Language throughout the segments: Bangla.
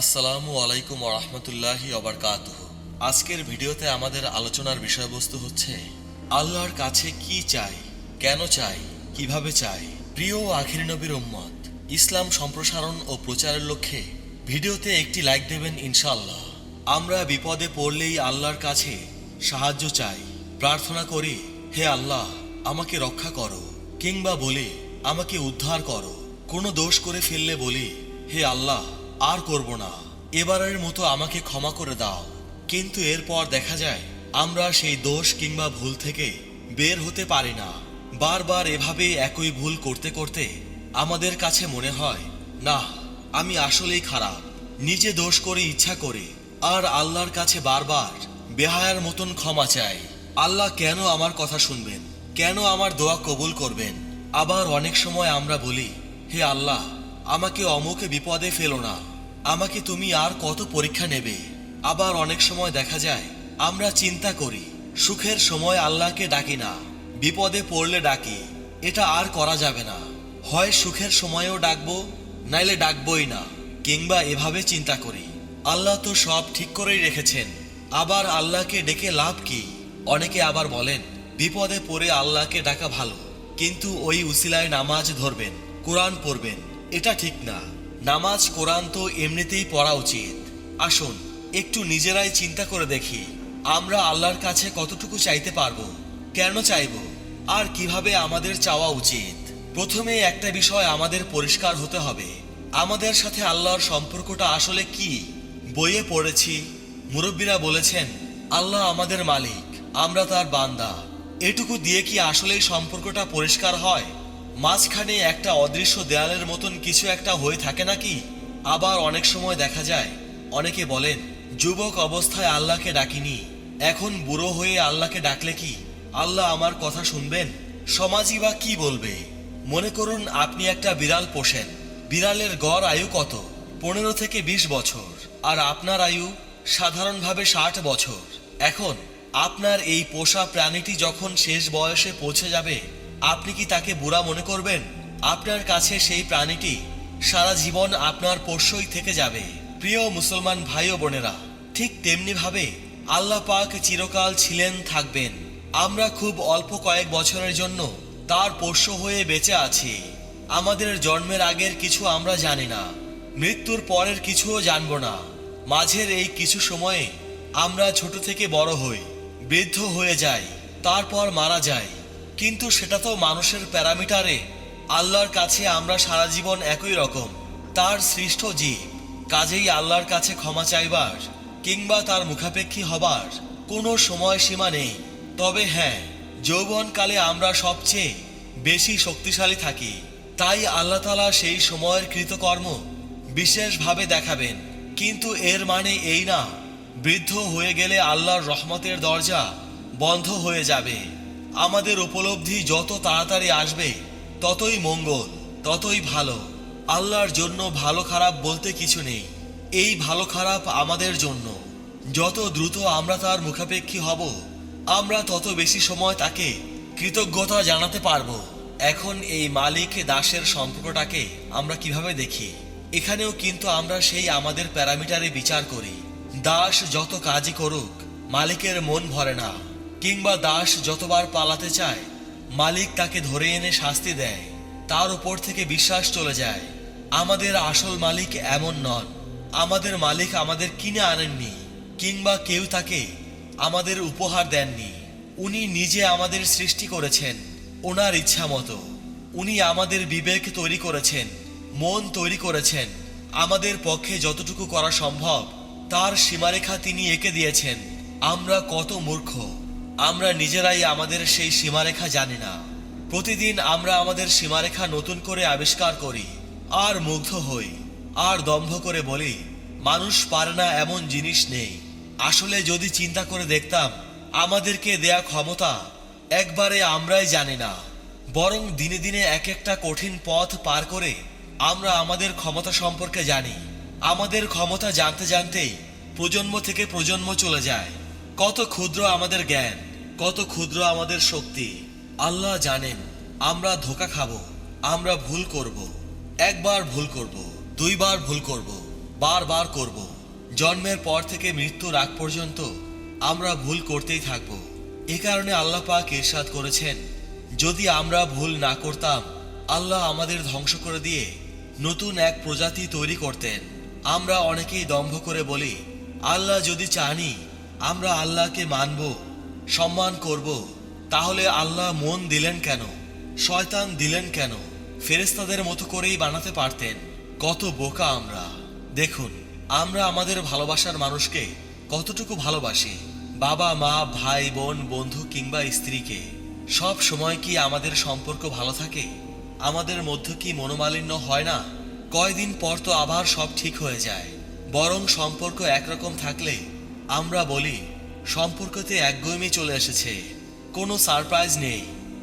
আসসালামু আলাইকুম রহমতুল্লাহি অবরকাত আজকের ভিডিওতে আমাদের আলোচনার বিষয়বস্তু হচ্ছে, আল্লাহর কাছে কি চাই, কেন চাই, কীভাবে চাই? প্রিয় আখির নবীর উম্মত, ইসলাম সম্প্রসারণ ও প্রচারের লক্ষ্যে ভিডিওতে একটি লাইক দেবেন ইনশাআল্লাহ। আমরা বিপদে পড়লেই আল্লাহর কাছে সাহায্য চাই, প্রার্থনা করি, হে আল্লাহ, আমাকে রক্ষা করো, কিংবা বলি, আমাকে উদ্ধার করো। কোনো দোষ করে ফেললে বলি, হে আল্লাহ আর করব না। এবারের মতো আমাকে ক্ষমা করে দাও। কিন্তু এরপর দেখা যায়, আমরা সেই দোষ কিংবা ভুল থেকে বের হতে পারি না। বারবার এভাবে একই ভুল করতে করতে আমাদের কাছে মনে হয়, না, আমি আসলেই খারাপ। নিজে দোষ করে ইচ্ছা করে। আর আল্লাহর কাছে বারবার বেহায়ার মতন ক্ষমা চাই। আল্লাহ কেন আমার কথা শুনবেন? কেন আমার দোয়া কবুল করবেন? আবার অনেক সময় আমরা বলি, হে আল্লাহ, আমাকে অমুকে বিপদে ফেলো না। আমাকে তুমি আর কত পরীক্ষা নেবে? আবার অনেক সময় দেখা যায়, আমরা চিন্তা করি, সুখের সময় আল্লাহকে ডাকি না, বিপদে পড়লে ডাকি, এটা আর করা যাবে না। হয় সুখের সময়েও ডাকবো, নাইলে ডাকবই না, কিংবা এভাবে চিন্তা করি। আল্লাহ তো সব ঠিক করেই রেখেছেন, আবার আল্লাহকে ডেকে লাভ কি? অনেকে আবার বলেন, বিপদে পড়ে আল্লাহকে ডাকা ভালো, কিন্তু ওই উসিলায় নামাজ ধরবেন, কোরআন পড়বেন, এটা ঠিক না। নামাজ কোরআন তো এমনিতেই পড়া উচিত। আসুন, একটু নিজেরাই চিন্তা করে দেখি, আমরা আল্লাহর কাছে কতটুকু চাইতে পারব, কেন চাইব, আর কীভাবে আমাদের চাওয়া উচিত। প্রথমে একটা বিষয় আমাদের পরিষ্কার হতে হবে। আমাদের সাথে আল্লাহর সম্পর্কটা আসলে কি? বইয়ে পড়েছি, মুরব্বীরা বলেছেন, আল্লাহ আমাদের মালিক, আমরা তার বান্দা। এটুকু দিয়ে কি আসলেই সম্পর্কটা পরিষ্কার হয়? মাঝখানে একটা অদৃশ্য দেয়ালের মতন কিছু একটা হয়ে থাকে নাকি? আবার অনেক সময় দেখা যায়, অনেকে বলেন, যুবক অবস্থায় আল্লাহকে ডাকিনি। এখন বুড়ো হয়ে আল্লাহকে ডাকলে কি? আল্লাহ আমার কথা শুনবেন? সমাজই বা কি বলবে? মনে করুন আপনি একটা বিড়াল পোষেন। বিড়ালের গড় আয়ু কত? পনেরো থেকে বিশ বছর। আর আপনার আয়ু সাধারণভাবে ষাট বছর। এখন, আপনার এই পোষা প্রাণীটি যখন শেষ বয়সে পৌঁছে যাবে আপনি কি তাকে বুড়া মনে করবেন? আপনার কাছে সেই প্রাণীটি সারা জীবন আপনার পোষ্যই থেকে যাবে। প্রিয় মুসলমান ভাই ও বোনেরা, ঠিক তেমনি ভাবে আল্লাহ পাক চিরকাল ছিলেন, থাকবেন। আমরা খুব অল্প কয়েক বছরের জন্য তার পোষ্য হয়ে বেঁচে আছি। আমাদের জন্মের আগের কিছু আমরা জানি না, মৃত্যুর পরের কিছুও জানব না। মাঝের এই কিছু সময়ে আমরা ছোট থেকে বড় হই, বৃদ্ধ হয়ে যাই, তারপর মারা যাই। কিন্তু সেটা তো মানুষের প্যারামিটারে। আল্লাহর কাছে আমরা সারা জীবন একই রকম, তার সৃষ্ট জীব। কাজেই আল্লাহর কাছে ক্ষমা চাইবার কিংবা তার মুখাপেক্ষী হবার কোনো সময়সীমা নেই। তবে হ্যাঁ যৌবনকালে আমরা সবচেয়ে বেশি শক্তিশালী থাকি। তাই আল্লাহ তালা সেই সময়ের কৃতকর্ম বিশেষভাবে দেখাবেন। কিন্তু এর মানে এই না, বৃদ্ধ হয়ে গেলে আল্লাহর রহমতের দরজা বন্ধ হয়ে যাবে। আমাদের উপলব্ধি যত তাড়াতাড়ি আসবে, ততই মঙ্গল, ততই ভালো। আল্লাহর জন্য ভালো খারাপ বলতে কিছু নেই। এই ভালো খারাপ আমাদের জন্য। যত দ্রুত আমরা তার মুখাপেক্ষী হব, আমরা তত বেশি সময় তাকে কৃতজ্ঞতা জানাতে পারব। এখন এই মালিক দাসের সম্পর্কটাকে আমরা কীভাবে দেখি? এখানেও কিন্তু আমরা সেই আমাদের প্যারামিটারে বিচার করি। দাস যত কাজই করুক, মালিকের মন ভরে না। কিংবা দাস যতবার পালাতে চায়, মালিক তাকে ধরে এনে শাস্তি দেয়। তার উপর থেকে বিশ্বাস চলে যায়, আমাদের আসল মালিক এমন নন। আমাদের মালিক আমাদের কিনে আনেননি, কিংবা কেউ তাকে আমাদের উপহার দেননি। উনি নিজে আমাদের সৃষ্টি করেছেন, ওনার ইচ্ছা মতো। উনি আমাদের বিবেক তৈরি করেছেন, মন তৈরি করেছেন। আমাদের পক্ষে যতটুকু করা সম্ভব, তার সীমারেখা তিনি এঁকে দিয়েছেন। আমরা কত মূর্খ। আমরা নিজেরাই আমাদের সেই সীমারেখা জানি না। প্রতিদিন আমরা আমাদের সীমারেখা নতুন করে আবিষ্কার করি, আর মুগ্ধ হই, আর দম্ভ করে বলি, মানুষ পারে না এমন জিনিস নেই। আসলে যদি চিন্তা করে দেখতাম, আমাদেরকে দেয়া ক্ষমতা একবারে আমরাই জানি না। বরং দিনে দিনে এক একটা কঠিন পথ পার করে আমরা আমাদের ক্ষমতা সম্পর্কে জানি। আমাদের ক্ষমতা জানতে জানতেই প্রজন্ম থেকে প্রজন্ম চলে যায়। কত ক্ষুদ্র আমাদের জ্ঞান, কত ক্ষুদ্র আমাদের শক্তি। আল্লাহ জানেন, আমরা ধোকা খাব, আমরা ভুল করব। একবার ভুল করব, দুইবার ভুল করব, বারবার করব। জন্মের পর থেকে মৃত্যুর আগ পর্যন্ত আমরা ভুল করতেই থাকব। এ কারণে আল্লাহ পাক ইরশাদ করেছেন, যদি আমরা ভুল না করতাম, আল্লাহ আমাদের ধ্বংস করে দিয়ে নতুন এক প্রজাতি তৈরি করতেন। আমরা অনেকেই দম্ভ করে বলি, আল্লাহ যদি চানি আমরা আল্লাহকে মানব, সম্মান করব, তাহলে আল্লাহ মন দিলেন কেন? শয়তান দিলেন কেন? ফেরেস্তাদের মতো করেই বানাতে পারতেন। কত বোকা আমরা। দেখুন, আমরা আমাদের ভালোবাসার মানুষকে কতটুকু ভালোবাসি? বাবা, মা, ভাই, বোন, বন্ধু কিংবা স্ত্রীকে। সব সময় কি আমাদের সম্পর্ক ভালো থাকে? আমাদের মধ্যে কি মনোমালিন্য হয় না? কয়দিন পর তো আবার সব ঠিক হয়ে যায়। বরং সম্পর্ক একরকম থাকলে আমরা বলি, সম্পর্কতে একগুয়েমি চলে এসেছে। কোনো সারপ্রাইজ নেই।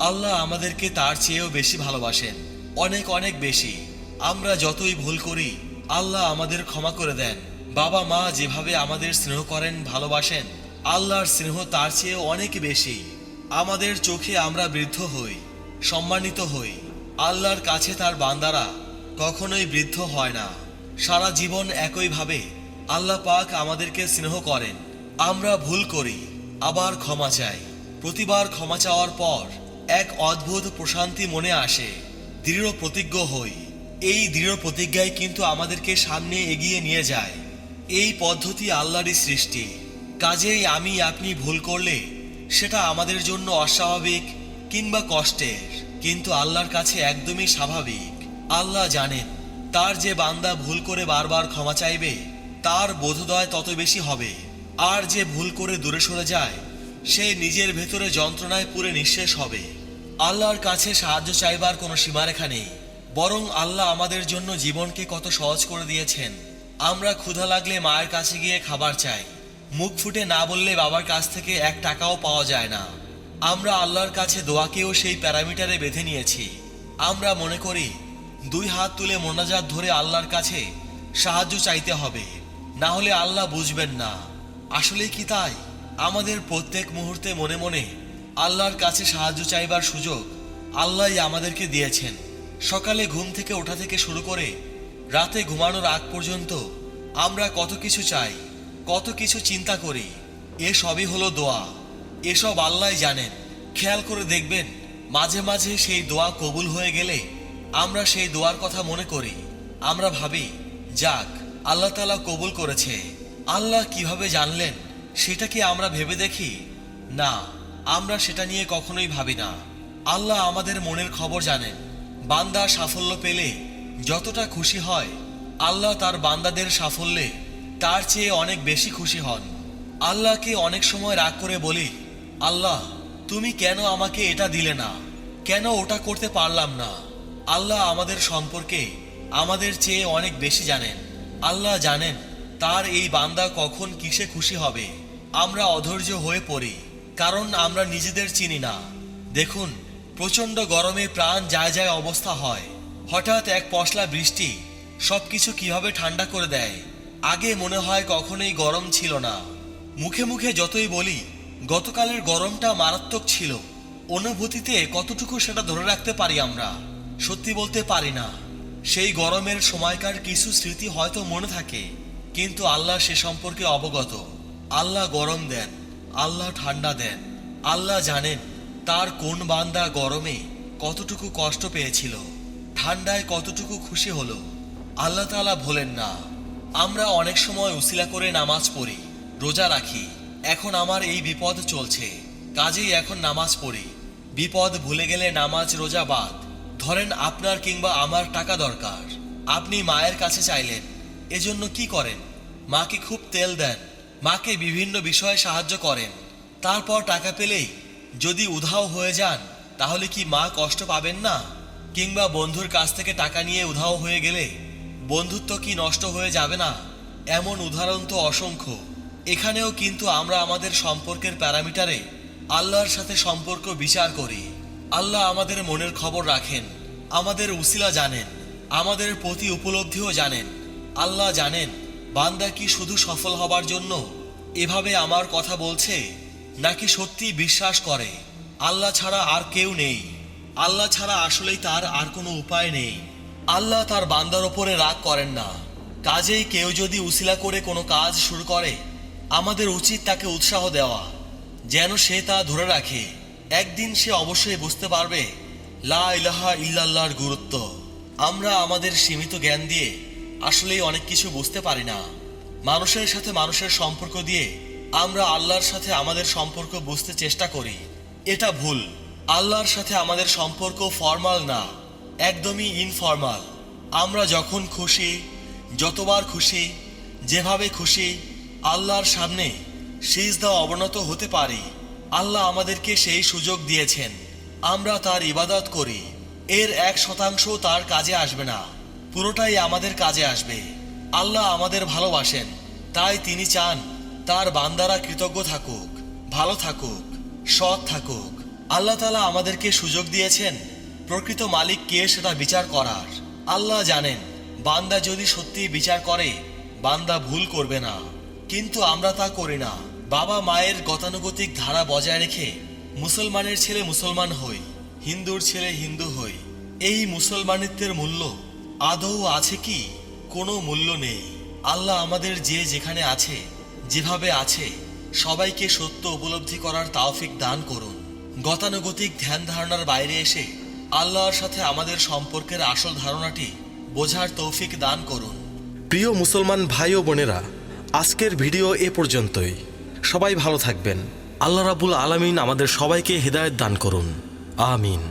আল্লাহ আমাদেরকে তার চেয়েও বেশি ভালোবাসেন, অনেক অনেক বেশি। আমরা যতই ভুল করি, আল্লাহ আমাদের ক্ষমা করে দেন। বাবা মা যেভাবে আমাদের স্নেহ করেন, ভালোবাসেন, আল্লাহর স্নেহ তার চেয়েও অনেক বেশি। আমাদের চোখে আমরা বৃদ্ধ হই, সম্মানিত হই। আল্লাহর কাছে তার বান্দারা কখনোই বৃদ্ধ হয় না। সারা জীবন একইভাবে আল্লাহ পাক আমাদেরকে স্নেহ করেন। আমরা ভুল করি, আবার ক্ষমা চাই। প্রতিবার ক্ষমা চাওয়ার পর এক অদ্ভুত প্রশান্তি মনে আসে, দৃঢ় প্রতিজ্ঞ হই। এই দৃঢ় প্রতিজ্ঞাই কিন্তু আমাদেরকে সামনে এগিয়ে নিয়ে যায়। এই পদ্ধতি আল্লাহরই সৃষ্টি। কাজেই আমি আপনি ভুল করলে, সেটা আমাদের জন্য অস্বাভাবিক কিংবা কষ্টের, কিন্তু আল্লাহর কাছে একদমই স্বাভাবিক। আল্লাহ জানেন, তার যে বান্দা ভুল করে বারবার ক্ষমা চাইবে তার বোধোদয় তত বেশি হবে। আর যে ভুল করে দূরে সরে যায়, সে নিজের ভেতরে যন্ত্রণায় পুরে নিঃশেষ হবে। আল্লাহর কাছে সাহায্য চাইবার কোনো সীমারেখা নেই, বরং আল্লাহ আমাদের জন্য জীবনকে কত সহজ করে দিয়েছেন। আমরা ক্ষুধা লাগলে মায়ের কাছে গিয়ে খাবার চাই। মুখ ফুটে না বললে বাবার কাছ থেকে এক টাকাও পাওয়া যায় না। আমরা আল্লাহর কাছে দোয়াকেও সেই প্যারামিটারে বেঁধে নিয়েছি। আমরা মনে করি, দুই হাত তুলে মোনাজাত ধরে আল্লাহর কাছে সাহায্য চাইতে হবে। না হলে আল্লাহ বুঝবেন না। আসলে কি তাই? আমাদের প্রত্যেক মুহূর্তে মনে মনে আল্লাহর কাছে সাহায্য চাইবার সুযোগ আল্লাহই আমাদেরকে দিয়েছেন। সকালে ঘুম থেকে ওঠা থেকে শুরু করে রাতে ঘুমানোর আগ পর্যন্ত আমরা কত কিছু চাই, কত কিছু চিন্তা করি, এ সবই হলো দোয়া। এসব আল্লাহ জানেন। খেয়াল করে দেখবেন, মাঝে মাঝে সেই দোয়া কবুল হয়ে গেলে আমরা সেই দোয়ার কথা মনে করি। আমরা ভাবি, যাক আল্লাহ তালা কবুল করেছে। আল্লাহ কীভাবে জানলেন, সেটা কি আমরা ভেবে দেখি? না, আমরা সেটা নিয়ে কখনোই ভাবি না। আল্লাহ আমাদের মনের খবর জানেন। বান্দা সাফল্য পেলে যতটা খুশি হয়, আল্লাহ তার বান্দাদের সাফল্যে তার চেয়ে অনেক বেশি খুশি হন। আল্লাহকে অনেক সময় রাগ করে বলি, আল্লাহ, তুমি কেন আমাকে এটা দিলে না? কেন ওটা করতে পারলাম না? আল্লাহ আমাদের সম্পর্কে আমাদের চেয়ে অনেক বেশি জানেন। আল্লাহ জানেন, তার এই বান্দা কখন কিসে খুশি হবে। আমরা অধৈর্য হয়ে পড়ি, কারণ আমরা নিজেদের চিনি না। দেখুন, প্রচণ্ড গরমে প্রাণ যায় যায় অবস্থা হয়। হঠাৎ এক পশলা বৃষ্টি, সবকিছু কীভাবে ঠান্ডা করে দেয়? আগে মনে হয় কখনোই গরম ছিল না। মুখে মুখে যতই বলি, গতকালের গরমটা মারাত্মক ছিল। অনুভূতিতে কতটুকু সেটা ধরে রাখতে পারি আমরা? সত্যি বলতে পারি না। সেই গরমের সময়কার কিছু স্মৃতি হয়তো মনে থাকে, কিন্তু আল্লাহ সে সম্পর্কে অবগত। আল্লাহ গরম দেন, আল্লাহ ঠান্ডা দেন, আল্লাহ জানেন তার কোন বান্দা গরমে কতটুকু কষ্ট পেয়েছিল, ঠান্ডায় কতটুকু খুশি হলো। আল্লাহ তাআলা ভোলেন না। আমরা অনেক সময় উসিলা করে নামাজ পড়ি, রোজা রাখি। এখন আমার এই বিপদ চলছে, কাজেই এখন নামাজ পড়ি। বিপদ ভুলে গেলে নামাজ রোজা বাদ। ধরেন আপনার কিংবা আমার টাকা দরকার। আপনি মায়ের কাছে চাইলেন, এজন্য কি করেন? মাকে খুব তেল দেন, মাকে বিভিন্ন বিষয়ে সাহায্য করেন। তারপর টাকা পেলেই, যদি উধাও হয়ে যান, তাহলে কি মা কষ্ট পাবেন না? কিংবা বন্ধুর কাছ থেকে টাকা নিয়ে উধাও হয়ে গেলে, বন্ধুত্ব কি নষ্ট হয়ে যাবে না? এমন উদাহরণ তো অসংখ্য। এখানেও কিন্তু আমরা আমাদের সম্পর্কের প্যারামিটারে আল্লাহর সাথে সম্পর্ক বিচার করি। আল্লাহ আমাদের মনের খবর রাখেন, আমাদের উসিলা জানেন, আমাদের প্রতি উপলব্ধিও জানেন। আল্লাহ জানেন, বান্দা কি শুধু সফল হবার জন্য এভাবে আমার কথা বলছে, নাকি সত্যি বিশ্বাস করে? আল্লাহ ছাড়া আর কেউ নেই। আল্লাহ ছাড়া আসলেই তার আর কোনো উপায় নেই। আল্লাহ তার বান্দার ওপরে রাগ করেন না। কাজেই কেউ যদি উসিলা করে কোনো কাজ শুরু করে, আমাদের উচিত তাকে উৎসাহ দেওয়া, যেন সে তা ধরে রাখে। একদিন সে অবশ্যই বুঝতে পারবে, লা ইলাহা ইল্লাল্লাহর গুরুত্ব। আমরা আমাদের সীমিত জ্ঞান দিয়ে আসলেই অনেক কিছু বুঝতে পারি না। মানুষের সাথে মানুষের সম্পর্ক দিয়ে আমরা আল্লাহর সাথে আমাদের সম্পর্ক বুঝতে চেষ্টা করি। এটা ভুল। আল্লাহর সাথে আমাদের সম্পর্ক ফর্মাল না, একদমই ইনফর্মাল। আমরা যখন খুশি, যতবার খুশি, যেভাবে খুশি, আল্লাহর সামনে সিজদা অবনত হতে পারি। আল্লাহ আমাদেরকে সেই সুযোগ দিয়েছেন। আমরা তার ইবাদত করি। এর এক শতাংশ তার কাজে আসবে না। পুরোটাই আমাদের কাজে আসবে। আল্লাহ আমাদের ভালোবাসেন। তাই তিনি চান তার বান্দারা কৃতজ্ঞ থাকুক, ভালো থাকুক, সৎ থাকুক। আল্লাহ তালা আমাদেরকে সুযোগ দিয়েছেন, প্রকৃত মালিক কে সেটা বিচার করার। আল্লাহ জানেন, বান্দা যদি সত্যি বিচার করে, বান্দা ভুল করবে না। কিন্তু আমরা তা করি না। বাবা মায়ের গতানুগতিক ধারা বজায় রেখে মুসলমানের ছেলে মুসলমান হই, হিন্দুর ছেলে হিন্দু হই। এই মুসলমানিত্বের মূল্য আদৌ আছে কি? কোনো মূল্য নেই। আল্লাহ আমাদের যে যেখানে আছে, যেভাবে আছে, সবাইকে সত্য উপলব্ধি করার তাওফিক দান করুন। গতানুগতিক ধ্যান ধারণার বাইরে এসে আল্লাহর সাথে আমাদের সম্পর্কের আসল ধারণাটি বোঝার তৌফিক দান করুন। প্রিয় মুসলমান ভাই ও বোনেরা, আজকের ভিডিও এ পর্যন্তই। সবাই ভালো থাকবেন। আল্লাহ রাবুল আলামিন আমাদের সবাইকে হৃদায়ত দান করুন। আমিন।